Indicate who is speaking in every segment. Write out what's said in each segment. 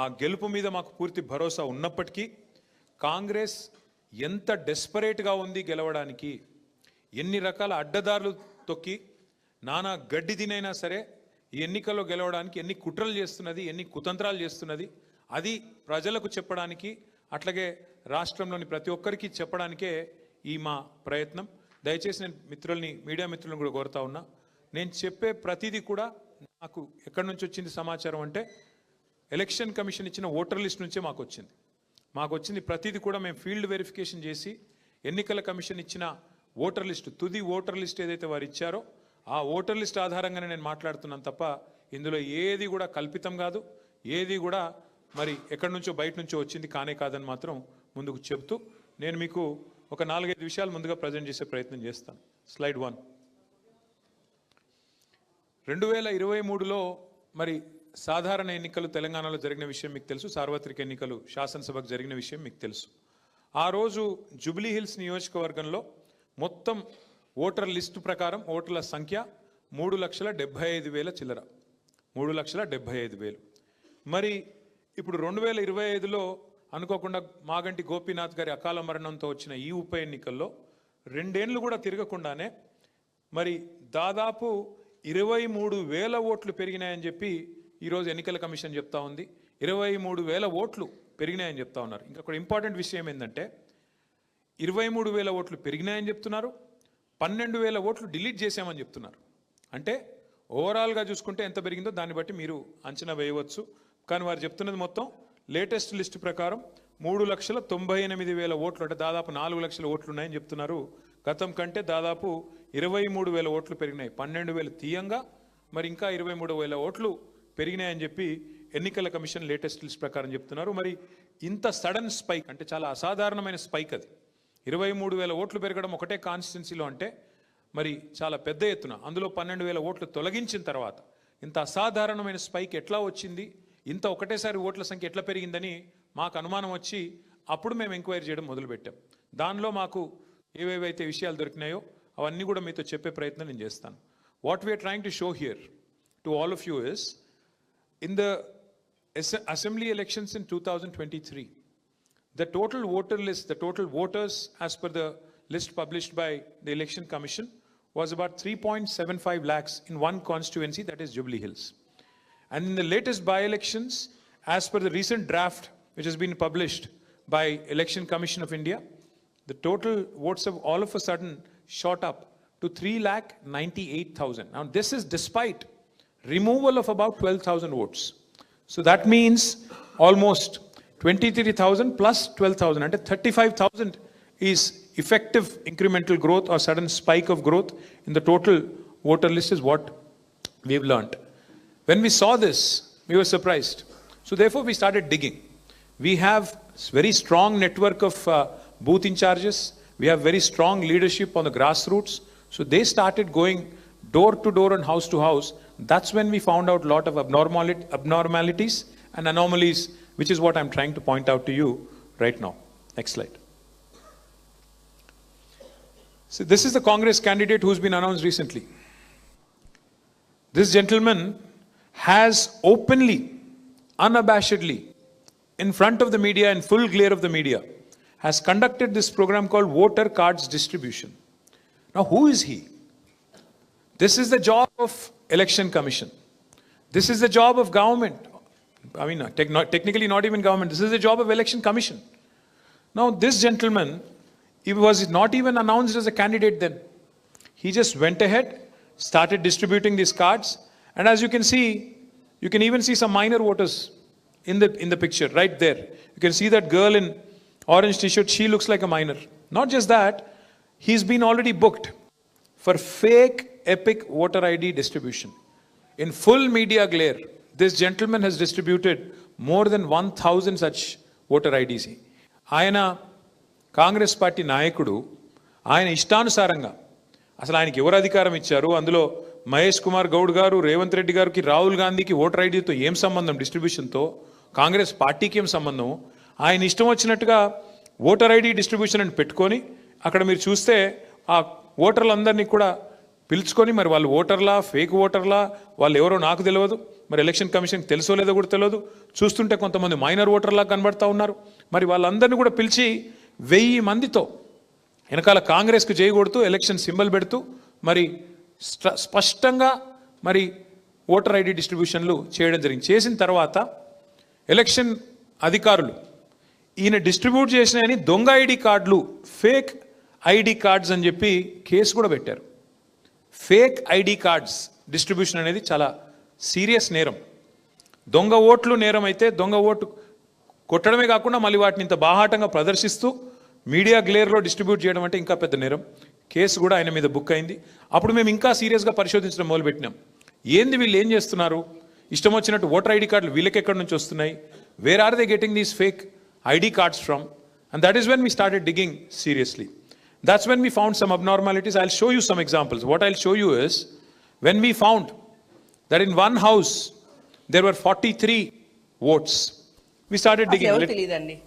Speaker 1: ఆ గెలుపు మీద మాకు పూర్తి భరోసా ఉన్నప్పటికీ కాంగ్రెస్ ఎంత డెస్పరేట్గా ఉంది గెలవడానికి ఎన్ని రకాల అడ్డదారులు తొక్కి నానా గడ్డి తినైనా సరే ఈ ఎన్నికల్లో గెలవడానికి ఎన్ని కుట్రలు చేస్తున్నది ఎన్ని కుతంత్రాలు చేస్తున్నది అది ప్రజలకు చెప్పడానికి అట్లాగే రాష్ట్రంలోని ప్రతి ఒక్కరికి చెప్పడానికే ఈ మా ప్రయత్నం. దయచేసి నేను మిత్రుల్ని మీడియా మిత్రులను కూడా కోరుతా ఉన్నా. నేను చెప్పే ప్రతిదీ కూడా నాకు ఎక్కడి నుంచి వచ్చింది సమాచారం అంటే ఎలక్షన్ కమిషన్ ఇచ్చిన ఓటర్ లిస్ట్ నుంచే మాకు వచ్చింది మాకు వచ్చింది ప్రతిదీ కూడా మేము ఫీల్డ్ వెరిఫికేషన్ చేసి ఎన్నికల కమిషన్ ఇచ్చిన ఓటర్ లిస్టు తుది ఓటర్ లిస్ట్ ఏదైతే వారు ఇచ్చారో ఆ ఓటర్ లిస్ట్ ఆధారంగానే నేను మాట్లాడుతున్నాను తప్ప ఇందులో ఏది కూడా కల్పితం కాదు. ఏది కూడా మరి ఎక్కడి నుంచో బయట నుంచో వచ్చింది కానే కాదని మాత్రం ముందుకు చెప్తూ నేను మీకు ఒక నాలుగైదు విషయాలు ముందుగా ప్రజెంట్ చేసే ప్రయత్నం చేస్తాను. Slide one. రెండు వేల ఇరవై మూడులో మరి సాధారణ ఎన్నికలు తెలంగాణలో జరిగిన విషయం మీకు తెలుసు సార్వత్రిక ఎన్నికలు శాసనసభకు జరిగిన విషయం మీకు తెలుసు. ఆ రోజు జూబ్లీ హిల్స్ నియోజకవర్గంలో మొత్తం ఓటర్ లిస్టు ప్రకారం ఓటర్ల సంఖ్య మూడు లక్షల డెబ్భై ఐదు వేల చిల్లర. మూడు లక్షల డెబ్భై ఐదు వేలు. మరి ఇప్పుడు రెండు వేల ఇరవై ఐదులో అనుకోకుండా మాగంటి గోపీనాథ్ గారి అకాల మరణంతో వచ్చిన ఈ ఉప ఎన్నికల్లో రెండేళ్ళు కూడా తిరగకుండానే మరి దాదాపు ఇరవై మూడు వేల ఓట్లు పెరిగినాయని చెప్పి ఈరోజు ఎన్నికల కమిషన్ చెప్తా ఉంది. ఇరవై మూడు వేల ఓట్లు పెరిగినాయని చెప్తా ఉన్నారు. ఇంకా ఒక ఇంపార్టెంట్ విషయం ఏంటంటే ఇరవై మూడు వేల ఓట్లు పెరిగినాయని చెప్తున్నారు. పన్నెండు వేల ఓట్లు డిలీట్ చేశామని చెప్తున్నారు. అంటే ఓవరాల్గా చూసుకుంటే ఎంత పెరిగిందో దాన్ని బట్టి మీరు అంచనా వేయవచ్చు. కానీ వారు చెప్తున్నది మొత్తం లేటెస్ట్ లిస్ట్ ప్రకారం మూడు లక్షల తొంభై ఎనిమిది వేల ఓట్లు అంటే దాదాపు నాలుగు లక్షల ఓట్లు ఉన్నాయని చెప్తున్నారు. గతం కంటే దాదాపు ఇరవై మూడు వేల ఓట్లు పెరిగినాయి. పన్నెండు వేలు తీయంగా మరి ఇంకా ఇరవై మూడు వేల ఓట్లు పెరిగినాయని చెప్పి ఎన్నికల కమిషన్ లేటెస్ట్ లిస్ట్ ప్రకారం చెప్తున్నారు. మరి ఇంత సడన్ స్పైక్ అంటే చాలా అసాధారణమైన స్పైక్ అది. ఇరవై మూడు వేల ఓట్లు పెరగడం ఒకటే కాన్స్టిట్యున్సీలో అంటే మరి చాలా పెద్ద ఎత్తున అందులో పన్నెండు వేల ఓట్లు తొలగించిన తర్వాత ఇంత అసాధారణమైన స్పైక్ ఎట్లా వచ్చింది? ఇంత ఒకటేసారి ఓట్ల సంఖ్య ఎట్లా పెరిగిందని మాకు అనుమానం వచ్చి అప్పుడు మేము ఎంక్వైరీ చేయడం మొదలుపెట్టాం. దానిలో మాకు ఏవేవైతే విషయాలు దొరికినాయో అవన్నీ కూడా మీతో చెప్పే ప్రయత్నం నేను చేస్తాను. What we are trying to show here to all of you is in the assembly elections in 2023, the total voter list, the total voters as per the list published by the Election Commission was about 3.75 lakhs in one constituency, that is Jubilee Hills. And in the latest by-elections, as per the recent draft which has been published by Election Commission of India, the total votes have all of a sudden shot up to 3 lakh 98,000. Now this is despite removal of about 12,000 votes. So that means almost 23,000 plus 12,000 and 35,000 is effective incremental growth or sudden spike of growth in the total voter list is what we've learned. When we saw this, we were surprised. So therefore we started digging. We have very strong network of uh, booth in charges. We have very strong leadership on the grassroots. So they started going door to door and house to house. That's when we found out a lot of abnormalit- abnormalities and anomalies, which is what I'm trying to point out to you right now. Next slide. So this is the Congress candidate who's been announced recently. This gentleman has openly, unabashedly, in front of the media, in full glare of the media, has conducted this program called Voter Cards Distribution. Now, who is he? This is the job of Election Commission. This is the job of government. I mean, uh, not- technically not even government. This is the job of Election Commission. Now, this gentleman, he was not even announced as a candidate then. He just went ahead, started distributing these cards, and as you can see, you can even see some minor voters in the in the picture right there. You can see that girl in orange t-shirt. She looks like a minor. Not just that, he's been already booked for fake epic voter ID distribution. In full media glare, this gentleman has distributed more than 1,000 such voter IDs. ఆయన Congress party నాయకుడు ఆయన ఇష్టానుసారంగా అసలు ఆయనకి ఎవరు అధికారం ఇచ్చారు అందులో మహేష్ కుమార్ గౌడ్ గారు రేవంత్ రెడ్డి గారికి రాహుల్ గాంధీకి ఓటర్ ఐడితో ఏం సంబంధం డిస్ట్రిబ్యూషన్తో కాంగ్రెస్ పార్టీకి ఏం సంబంధం ఆయన ఇష్టం వచ్చినట్టుగా ఓటర్ ఐడి డిస్ట్రిబ్యూషన్ అని పెట్టుకొని అక్కడ మీరు చూస్తే ఆ ఓటర్లందరినీ కూడా పిలుచుకొని మరి వాళ్ళు ఓటర్లా ఫేక్ ఓటర్లా వాళ్ళు ఎవరో నాకు తెలియదు మరి ఎలక్షన్ కమిషన్ తెలుసో లేదో కూడా తెలియదు చూస్తుంటే కొంతమంది మైనర్ ఓటర్లా కనబడతా ఉన్నారు. మరి వాళ్ళందరినీ కూడా పిలిచి వెయ్యి మందితో వెనకాల కాంగ్రెస్కు చేయకూడుతూ ఎలక్షన్ సింబల్ పెడుతూ మరి స్ట- స్పష్టంగా మరి ఓటర్ ఐడి డిస్ట్రిబ్యూషన్లు చేయడం జరిగింది. చేసిన తర్వాత ఎలక్షన్ అధికారులు ఈయన డిస్ట్రిబ్యూట్ చేసినాయని దొంగ ఐడి కార్డులు ఫేక్ ఐడి కార్డ్స్ అని చెప్పి కేసు కూడా పెట్టారు. ఫేక్ ఐడి కార్డ్స్ డిస్ట్రిబ్యూషన్ అనేది చాలా సీరియస్ నేరం. దొంగ ఓట్లు నేరం అయితే దొంగ ఓటు కొట్టడమే కాకుండా మళ్ళీ వాటిని ఇంత బాహాటంగా ప్రదర్శిస్తూ మీడియా గ్లేర్లో డిస్ట్రిబ్యూట్ చేయడం అంటే ఇంకా పెద్ద నేరం. కేసు కూడా ఆయన మీద బుక్ అయింది. అప్పుడు మేము ఇంకా సీరియస్గా పరిశోధించడం మొదలుపెట్టినాం. ఏంది వీళ్ళు ఏం చేస్తున్నారు? ఇష్టం వచ్చినట్టు ఓటర్ ఐడి కార్డులు వీళ్ళకి ఎక్కడి నుంచి వస్తున్నాయి? Where are they getting these fake ID cards from and that is when we started digging seriously that's when we found some abnormalities. I'll show you some examples. What I'll show you is when we found that in one house there were 43 votes, we started digging.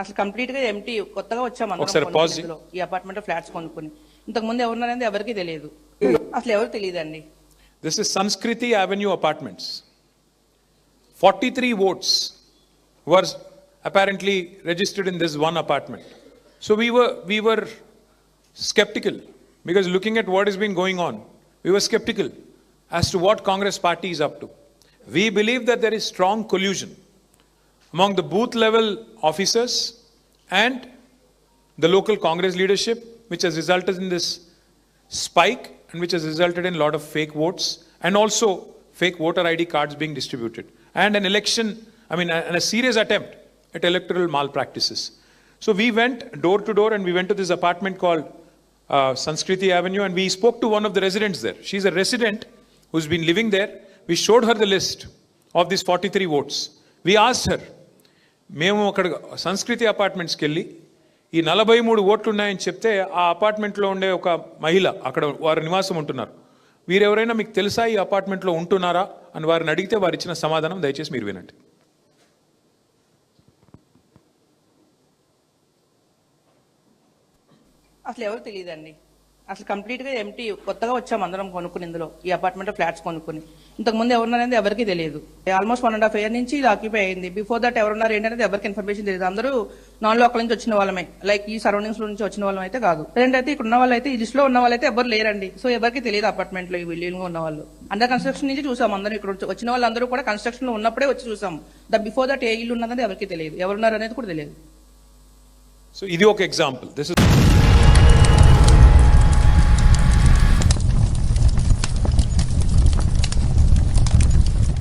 Speaker 2: అసలు కంప్లీట్గా empty కొత్తగా వచ్చాం
Speaker 1: ఒకసారి
Speaker 2: ఇందులో. ఈ apartment flats కొనుక్కొని ఇంతకు ముందు ఎవరున్నారనేది ఎవరికి తెలియదు అసలు ఎవరు తెలియదండి
Speaker 1: This is Sanskriti Avenue Apartments. 43 votes were apparently registered in this one apartment. So we were, we were skeptical because looking at what has been going on, we were skeptical as to what Congress party is up to. We believe that there is strong collusion among the booth level officers and the local Congress leadership, which has resulted in this spike and which has resulted in a lot of fake votes and also fake voter ID cards being distributed and an election, I mean, and a serious attempt at electoral malpractices. So we went door to door and we went to this apartment called uh, Sanskriti Avenue and we spoke to one of the residents there. She's a resident who's been living there. We showed her the list of these 43 votes. We asked her, మేము అక్కడ సంస్కృతి అపార్ట్మెంట్స్కి వెళ్ళి ఈ నలభై మూడు ఓట్లు ఉన్నాయని చెప్తే ఆ అపార్ట్మెంట్లో ఉండే ఒక మహిళ అక్కడ వారు నివాసం ఉంటున్నారు వీరెవరైనా మీకు తెలుసా ఈ అపార్ట్మెంట్లో ఉంటున్నారా అని వారిని అడిగితే వారు ఇచ్చిన సమాధానం దయచేసి మీరు వినండి
Speaker 2: అసలు ఎవరు తెలియదండి. అసలు కంప్లీట్గా ఎంటీ కొత్తగా వచ్చాం అందరం కొనుక్కుని ఇందులో ఈ అపార్ట్మెంట్ ఫ్లాట్స్ కొనుక్కుని. ఇంతకుముందు ఎవరున్నారనేది ఎవరికి తెలియదు. Almost one and half year నుంచి ఇది ఆక్యుపై అయింది. బిఫోర్ దట్ ఎవరున్నారు ఏంటనేది ఎవరికి ఇన్ఫర్మేషన్ తెలియదు. అందరూ నాన్ లోకల్ నుంచి వచ్చిన వాళ్ళమే. లైక్ ఈ సరౌండింగ్స్ నుంచి వచ్చిన వాళ్ళం అయితే కాదు. ప్రజెంట్ అయితే ఇక్కడ ఉన్న వాళ్ళు అయితే ఈ లిస్ట్ ఉన్న ఉన్న వాళ్ళైతే ఎవరు లేరండి. సో ఎవరికి తెలియదు అపార్ట్మెంట్లో ఈ బిల్డింగ్ ఉన్న వాళ్ళు. అండర్ కన్స్ట్రక్షన్ నుంచి చూసాం అందరూ ఇక్కడ వచ్చిన వాళ్ళందరూ కూడా కన్స్ట్రక్షన్లో ఉన్నప్పుడే వచ్చి చూసాం. ద బిఫోర్ దట్ ఏ ఇల్లు ఉన్నదని ఎవరికి తెలియదు. ఎవరున్నారు అనేది కూడా తెలియదు.
Speaker 1: సో ఇది ఒక ఎగ్జాంపుల్ దిస్ ఇస్